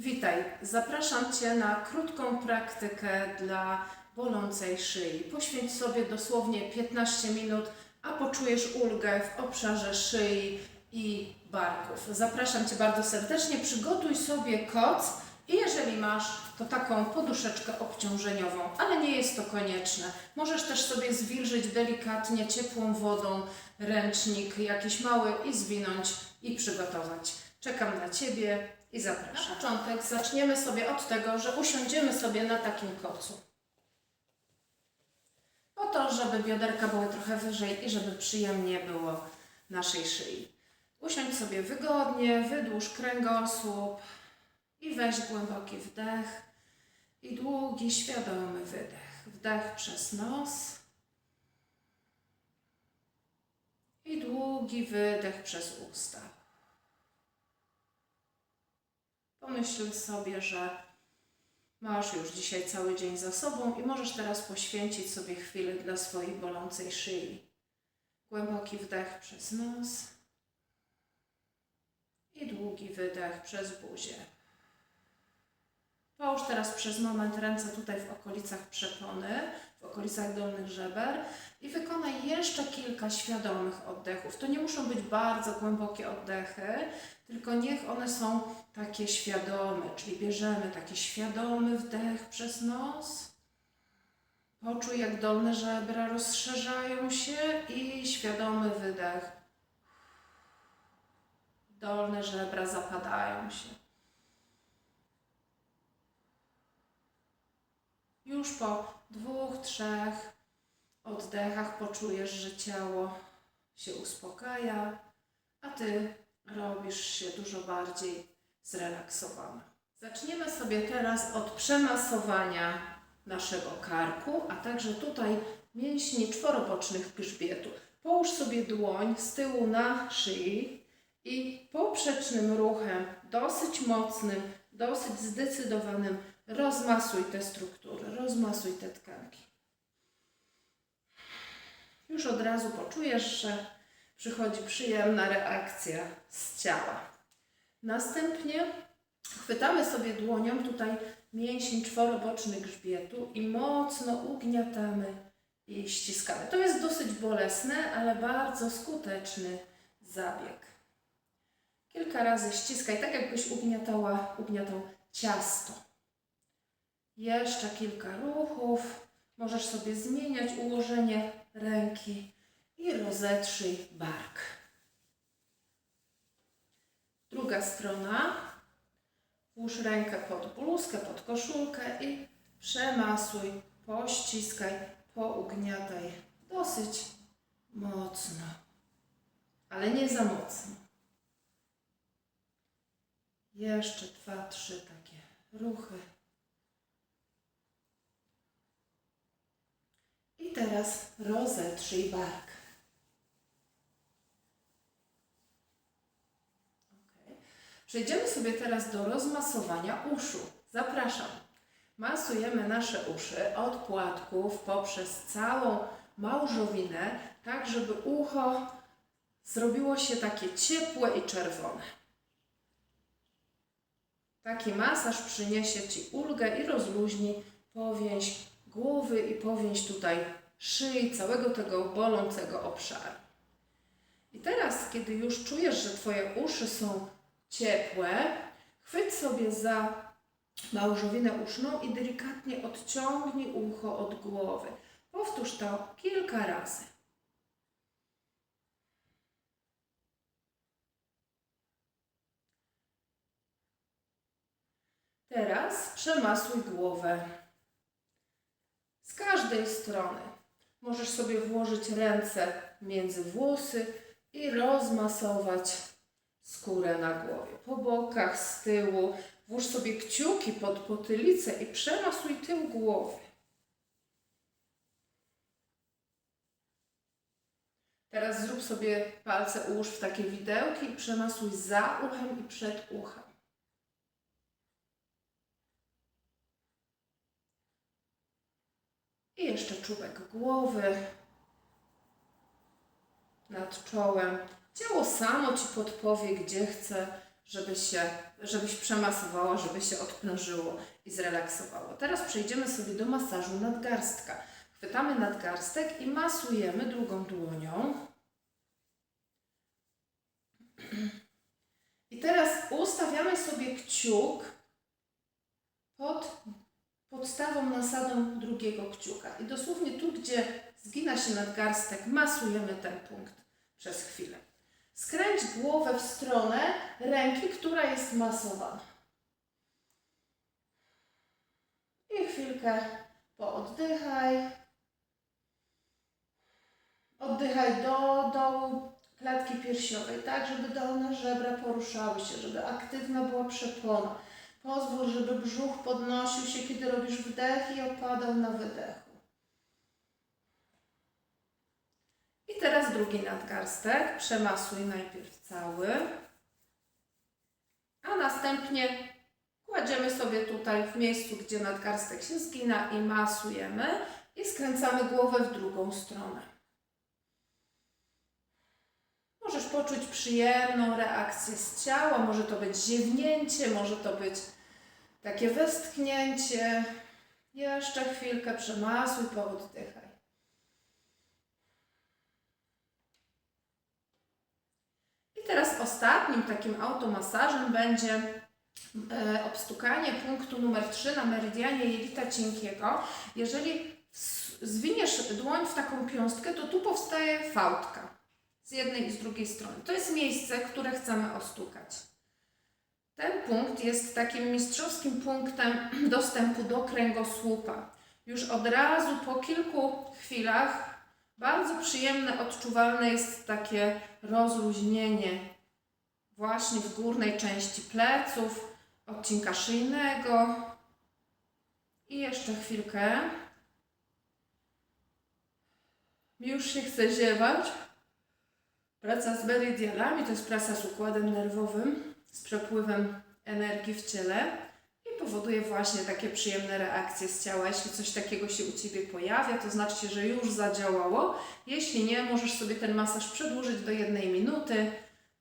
Witaj, zapraszam Cię na krótką praktykę dla bolącej szyi. Poświęć sobie dosłownie 15 minut, a poczujesz ulgę w obszarze szyi i barków. Zapraszam Cię bardzo serdecznie, przygotuj sobie koc i jeżeli masz, to taką poduszeczkę obciążeniową, ale nie jest to konieczne. Możesz też sobie zwilżyć delikatnie ciepłą wodą ręcznik jakiś mały i zwinąć i przygotować. Czekam na Ciebie i zapraszam. Na początek zaczniemy sobie od tego, że usiądziemy sobie na takim kocu. Po to, żeby bioderka były trochę wyżej i żeby przyjemnie było naszej szyi. Usiądź sobie wygodnie, wydłuż kręgosłup i weź głęboki wdech i długi, świadomy wydech. Wdech przez nos i długi wydech przez usta. Pomyśl sobie, że masz już dzisiaj cały dzień za sobą i możesz teraz poświęcić sobie chwilę dla swojej bolącej szyi. Głęboki wdech przez nos i długi wydech przez buzię. Połóż teraz przez moment ręce tutaj w okolicach przepony, w okolicach dolnych żeber i wykonaj jeszcze kilka świadomych oddechów. To nie muszą być bardzo głębokie oddechy, tylko niech one są takie świadome, czyli bierzemy taki świadomy wdech przez nos. Poczuj, jak dolne żebra rozszerzają się i świadomy wydech. Dolne żebra zapadają się. Już po dwóch, trzech oddechach poczujesz, że ciało się uspokaja, a ty robisz się dużo bardziej zrelaksowana. Zaczniemy sobie teraz od przemasowania naszego karku, a także tutaj mięśni czworobocznych grzbietu. Połóż sobie dłoń z tyłu na szyi i poprzecznym ruchem, dosyć mocnym, dosyć zdecydowanym, rozmasuj te struktury, rozmasuj te tkanki. Już od razu poczujesz, że przychodzi przyjemna reakcja z ciała. Następnie chwytamy sobie dłonią tutaj mięsień czworoboczny grzbietu i mocno ugniatamy i ściskamy. To jest dosyć bolesne, ale bardzo skuteczny zabieg. Kilka razy ściskaj, tak jakbyś ugniatała, ugniatał ciasto. Jeszcze kilka ruchów. Możesz sobie zmieniać ułożenie ręki i rozetrzyj bark. Druga strona. Włóż rękę pod bluzkę, pod koszulkę i przemasuj, pościskaj, pougniataj dosyć mocno, ale nie za mocno. Jeszcze dwa, trzy takie ruchy. I teraz rozetrzyj bark. Ok. Przejdziemy sobie teraz do rozmasowania uszu. Zapraszam. Masujemy nasze uszy od płatków poprzez całą małżowinę, tak żeby ucho zrobiło się takie ciepłe i czerwone. Taki masaż przyniesie Ci ulgę i rozluźni powięź głowy i powięź tutaj szyi, całego tego bolącego obszaru. I teraz, kiedy już czujesz, że Twoje uszy są ciepłe, chwyć sobie za małżowinę uszną i delikatnie odciągnij ucho od głowy. Powtórz to kilka razy. Teraz przemasuj głowę z każdej strony. Możesz sobie włożyć ręce między włosy i rozmasować skórę na głowie. Po bokach, z tyłu. Włóż sobie kciuki pod potylicę i przemasuj tył głowy. Teraz zrób sobie palce ułóż w takie widełki i przemasuj za uchem i przed uchem. I jeszcze czubek głowy nad czołem. Ciało samo Ci podpowie, gdzie chce, żeby się żebyś przemasowała, żeby się odprężyło i zrelaksowało. Teraz przejdziemy sobie do masażu nadgarstka. Chwytamy nadgarstek i masujemy drugą dłonią. I teraz ustawiamy sobie kciuk pod podstawą nasadą drugiego kciuka. I dosłownie tu, gdzie zgina się nadgarstek, masujemy ten punkt przez chwilę. Skręć głowę w stronę ręki, która jest masowana. I chwilkę pooddychaj. Oddychaj do dołu klatki piersiowej, tak żeby dolne żebra poruszały się, żeby aktywna była przepona. Pozwól, żeby brzuch podnosił się, kiedy robisz wdech i opadał na wydechu. I teraz drugi nadgarstek. Przemasuj najpierw cały, a następnie kładziemy sobie tutaj w miejscu, gdzie nadgarstek się zgina i masujemy i skręcamy głowę w drugą stronę. Możesz poczuć przyjemną reakcję z ciała, może to być ziewnięcie, może to być takie westchnięcie. Jeszcze chwilkę przemasuj, pooddychaj. I teraz ostatnim takim automasażem będzie e, obstukanie punktu numer 3 na meridianie jelita cienkiego. Jeżeli zwiniesz dłoń w taką piąstkę, to tu powstaje fałdka z jednej i z drugiej strony. To jest miejsce, które chcemy ostukać. Ten punkt jest takim mistrzowskim punktem dostępu do kręgosłupa. Już od razu po kilku chwilach bardzo przyjemne, odczuwalne jest takie rozluźnienie właśnie w górnej części pleców, odcinka szyjnego. I jeszcze chwilkę. Już się chce ziewać. Praca z meridianami to jest praca z układem nerwowym, z przepływem energii w ciele i powoduje właśnie takie przyjemne reakcje z ciała. Jeśli coś takiego się u Ciebie pojawia, to znaczy, że już zadziałało. Jeśli nie, możesz sobie ten masaż przedłużyć do jednej minuty,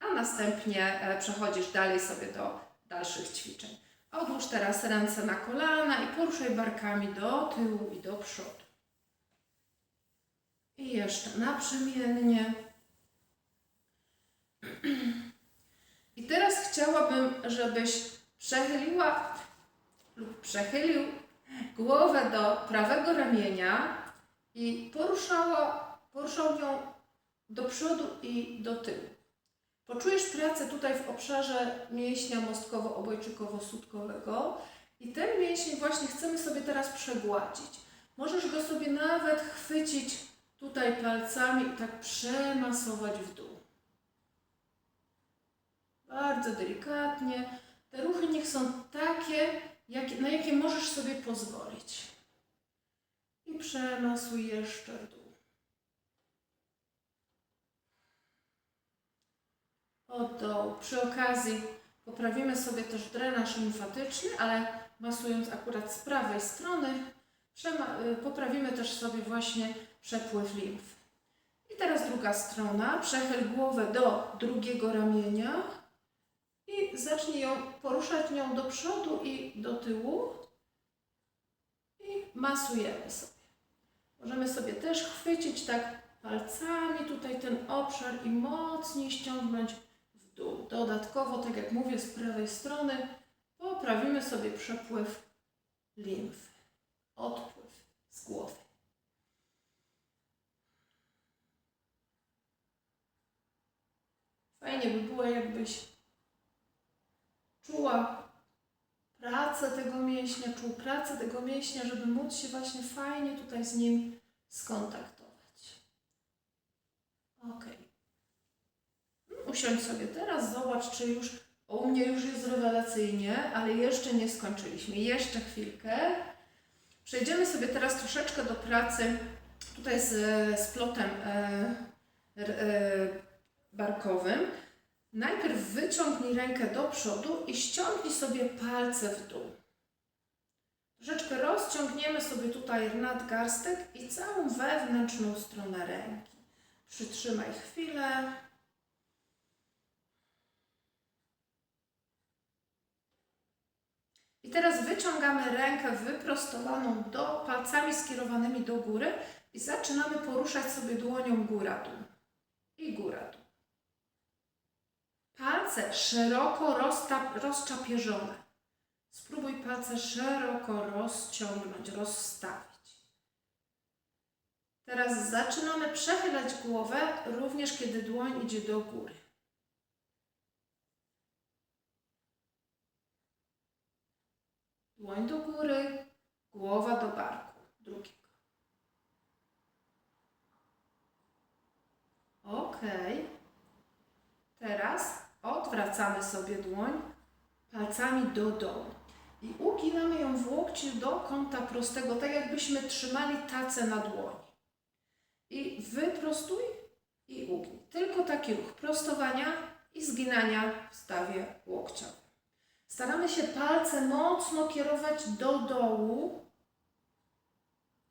a następnie e, przechodzisz dalej sobie do dalszych ćwiczeń. Odłóż teraz ręce na kolana i poruszaj barkami do tyłu i do przodu. I jeszcze naprzemiennie. I teraz chciałabym, żebyś przechyliła lub przechylił głowę do prawego ramienia i poruszała, poruszał ją do przodu i do tyłu. Poczujesz pracę tutaj w obszarze mięśnia mostkowo-obojczykowo-sutkowego i ten mięsień właśnie chcemy sobie teraz przegładzić. Możesz go sobie nawet chwycić tutaj palcami i tak przemasować w dół. Bardzo delikatnie. Te ruchy niech są takie, jak, na jakie możesz sobie pozwolić. I przemasuj jeszcze w dół. Od dołu. Przy okazji poprawimy sobie też drenaż limfatyczny, ale masując akurat z prawej strony, y, poprawimy też sobie właśnie przepływ limfy. I teraz druga strona. Przechyl głowę do drugiego ramienia i zacznij ją poruszać nią do przodu i do tyłu i masujemy sobie. Możemy sobie też chwycić tak palcami tutaj ten obszar i mocniej ściągnąć w dół. Dodatkowo, tak jak mówię, z prawej strony poprawimy sobie przepływ limfy, odpływ z głowy. Fajnie by było, jakbyś czuła pracę tego mięśnia, czuł pracę tego mięśnia, żeby móc się właśnie fajnie tutaj z nim skontaktować. Ok. Usiądź sobie teraz, zobacz, czy już u mnie już jest rewelacyjnie, ale jeszcze nie skończyliśmy. Jeszcze chwilkę. Przejdziemy sobie teraz troszeczkę do pracy tutaj z, z plotem e, e, barkowym. Najpierw wyciągnij rękę do przodu i ściągnij sobie palce w dół. Troszeczkę rozciągniemy sobie tutaj nadgarstek i całą wewnętrzną stronę ręki. Przytrzymaj chwilę. I teraz wyciągamy rękę wyprostowaną do palcami skierowanymi do góry i zaczynamy poruszać sobie dłonią góra-dół. I góra-dół. Palce szeroko rozczapierzone. Spróbuj palce szeroko rozciągnąć, rozstawić. Teraz zaczynamy przechylać głowę, również kiedy dłoń idzie do góry. Dłoń do góry, głowa do barku drugiego. Ok. Teraz odwracamy sobie dłoń palcami do dołu i uginamy ją w łokciu do kąta prostego, tak jakbyśmy trzymali tacę na dłoni. I wyprostuj i ugnij. Tylko taki ruch prostowania i zginania w stawie łokciowym. Staramy się palce mocno kierować do dołu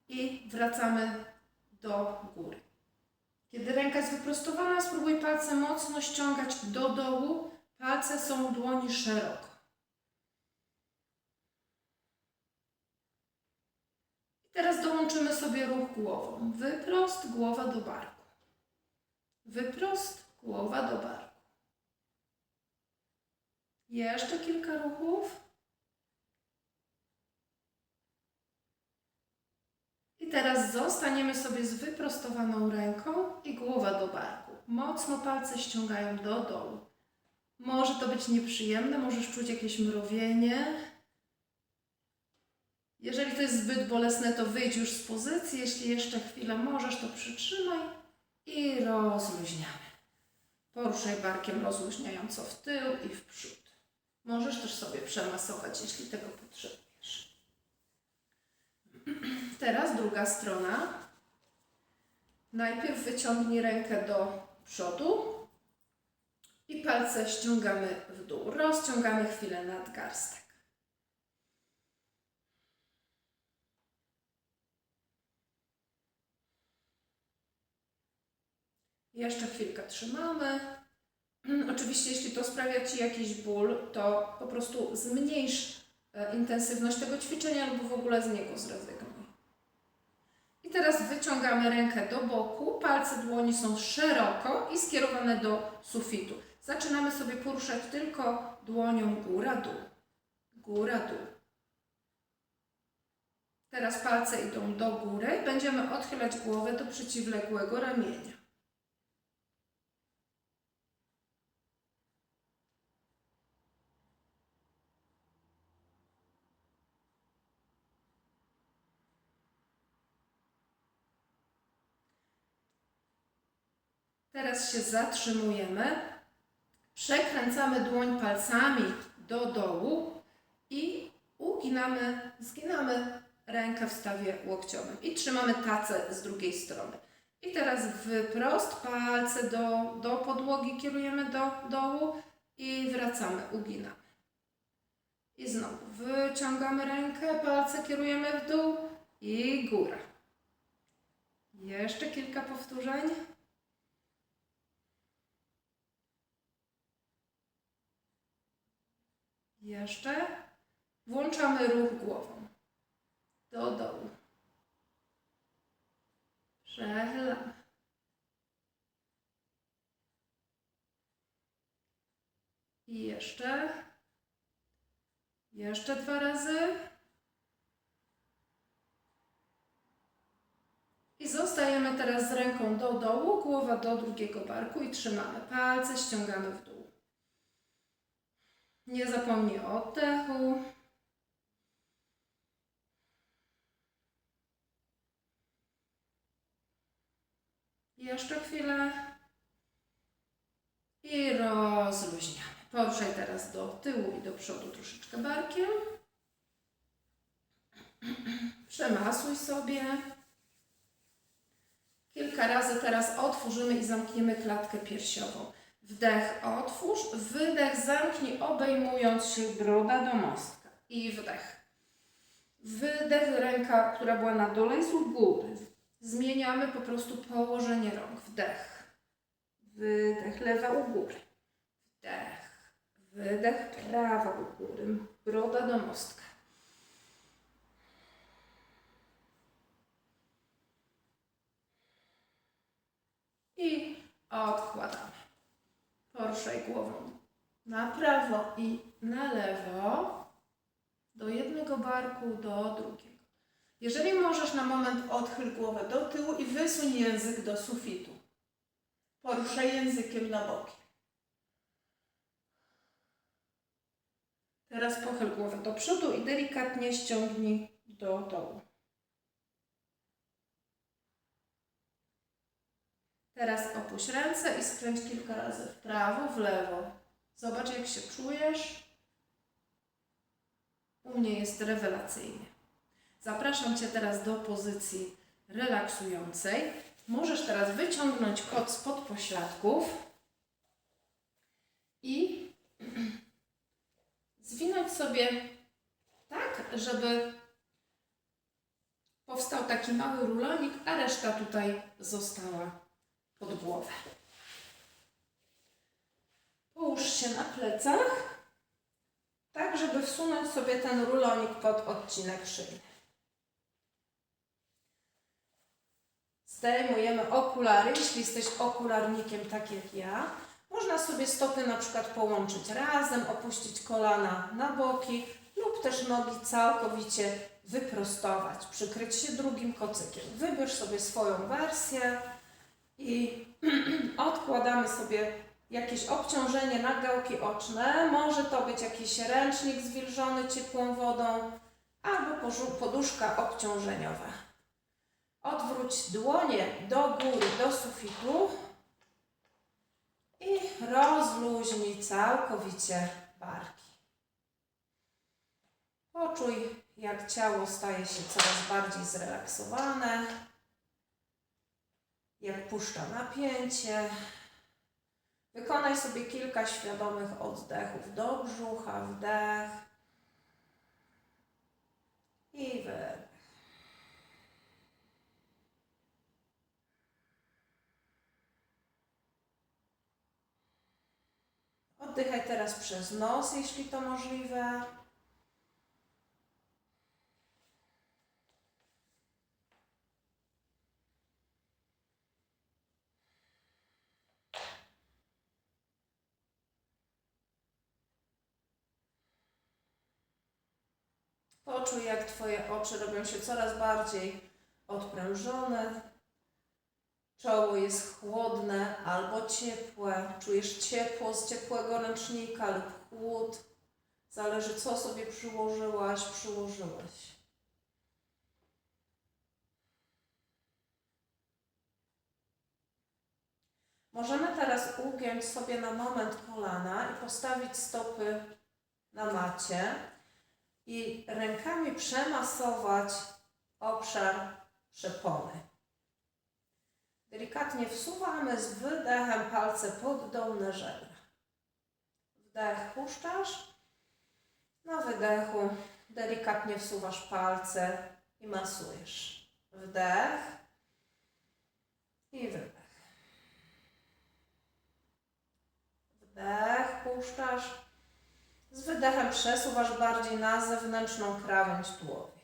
i wracamy do góry. Kiedy ręka jest wyprostowana, spróbuj palce mocno ściągać do dołu. Palce są u dłoni szeroko. I teraz dołączymy sobie ruch głową. Wyprost, głowa do barku. Wyprost, głowa do barku. Jeszcze kilka ruchów. Teraz zostaniemy sobie z wyprostowaną ręką i głowa do barku. Mocno palce ściągają do dołu. Może to być nieprzyjemne, możesz czuć jakieś mrowienie. Jeżeli to jest zbyt bolesne, to wyjdź już z pozycji. Jeśli jeszcze chwilę możesz, to przytrzymaj i rozluźniamy. Poruszaj barkiem rozluźniająco w tył i w przód. Możesz też sobie przemasować, jeśli tego potrzebujesz. Teraz druga strona. Najpierw wyciągnij rękę do przodu i palce ściągamy w dół. Rozciągamy chwilę nadgarstek. Jeszcze chwilkę trzymamy. Oczywiście, jeśli to sprawia Ci jakiś ból, to po prostu zmniejsz intensywność tego ćwiczenia lub w ogóle z niego zrezygnuj. I teraz wyciągamy rękę do boku, palce dłoni są szeroko i skierowane do sufitu. Zaczynamy sobie poruszać tylko dłonią góra-dół. Góra-dół. Teraz palce idą do góry. Będziemy odchylać głowę do przeciwległego ramienia. Teraz się zatrzymujemy. Przekręcamy dłoń palcami do dołu i uginamy, zginamy rękę w stawie łokciowym i trzymamy tacę z drugiej strony. I teraz wyprost palce do, do podłogi kierujemy do dołu i wracamy, uginamy. I znowu wyciągamy rękę, palce kierujemy w dół i góra. Jeszcze kilka powtórzeń. Jeszcze. Włączamy ruch głową. Do dołu. Przechylamy. I jeszcze. Jeszcze dwa razy. I zostajemy teraz z ręką do dołu, głowa do drugiego barku i trzymamy. Palce ściągamy w dół. Nie zapomnij o oddechu. Jeszcze chwilę. I rozluźniamy. Poruszaj teraz do tyłu i do przodu troszeczkę barkiem. Przemasuj sobie. Kilka razy teraz otworzymy i zamkniemy klatkę piersiową. Wdech otwórz, wydech zamknij, obejmując się broda do mostka. I wdech. Wydech, ręka, która była na dole jest u góry. Zmieniamy po prostu położenie rąk. Wdech. Wydech, lewa u góry. Wdech. Wydech, prawa u góry. broda do mostka. I odkładamy. Poruszaj głową na prawo i na lewo, do jednego barku, do drugiego. Jeżeli możesz na moment odchyl głowę do tyłu i wysuń język do sufitu. Poruszaj językiem na boki. Teraz pochyl głowę do przodu i delikatnie ściągnij do dołu. Teraz opuść ręce i skręć kilka razy w prawo, w lewo. Zobacz, jak się czujesz. U mnie jest rewelacyjnie. Zapraszam Cię teraz do pozycji relaksującej. Możesz teraz wyciągnąć kot spod pośladków i zwinąć sobie tak, żeby powstał taki mały rulonik, a reszta tutaj została pod głowę. Połóż się na plecach, tak żeby wsunąć sobie ten rulonik pod odcinek szyjny. Zdejmujemy okulary, jeśli jesteś okularnikiem tak jak ja. Można sobie stopy na przykład połączyć razem, opuścić kolana na boki lub też nogi całkowicie wyprostować, przykryć się drugim kocykiem. Wybierz sobie swoją wersję i odkładamy sobie jakieś obciążenie na gałki oczne. Może to być jakiś ręcznik zwilżony ciepłą wodą albo poduszka obciążeniowa. Odwróć dłonie do góry, do sufitu i rozluźnij całkowicie barki. Poczuj, jak ciało staje się coraz bardziej zrelaksowane, jak puszcza napięcie. Wykonaj sobie kilka świadomych oddechów do brzucha, wdech i wydech. Oddychaj teraz przez nos, jeśli to możliwe. Poczuj, jak Twoje oczy robią się coraz bardziej odprężone. Czoło jest chłodne albo ciepłe. Czujesz ciepło z ciepłego ręcznika lub chłód. Zależy, co sobie przyłożyłaś, przyłożyłeś. Możemy teraz ugiąć sobie na moment kolana i postawić stopy na macie i rękami przemasować obszar przepony. Delikatnie wsuwamy z wydechem palce pod dolne żebra. Wdech puszczasz, na wydechu delikatnie wsuwasz palce i masujesz. Wdech i wydech. Wdech puszczasz. Z wydechem przesuwasz bardziej na zewnętrzną krawędź tułowia.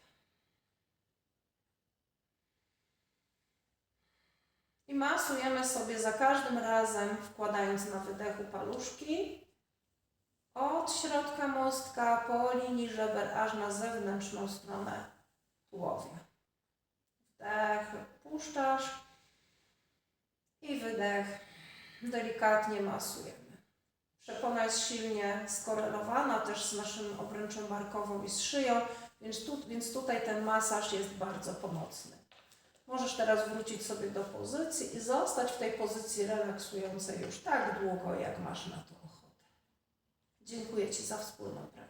I masujemy sobie za każdym razem, wkładając na wydechu paluszki od środka mostka po linii żeber aż na zewnętrzną stronę tułowia. Wdech, puszczasz i wydech. Delikatnie masujemy. Przepona jest silnie skorelowana też z naszym obręczem barkową i z szyją, więc, tu, więc tutaj ten masaż jest bardzo pomocny. Możesz teraz wrócić sobie do pozycji i zostać w tej pozycji relaksującej już tak długo, jak masz na to ochotę. Dziękuję Ci za wspólną pracę.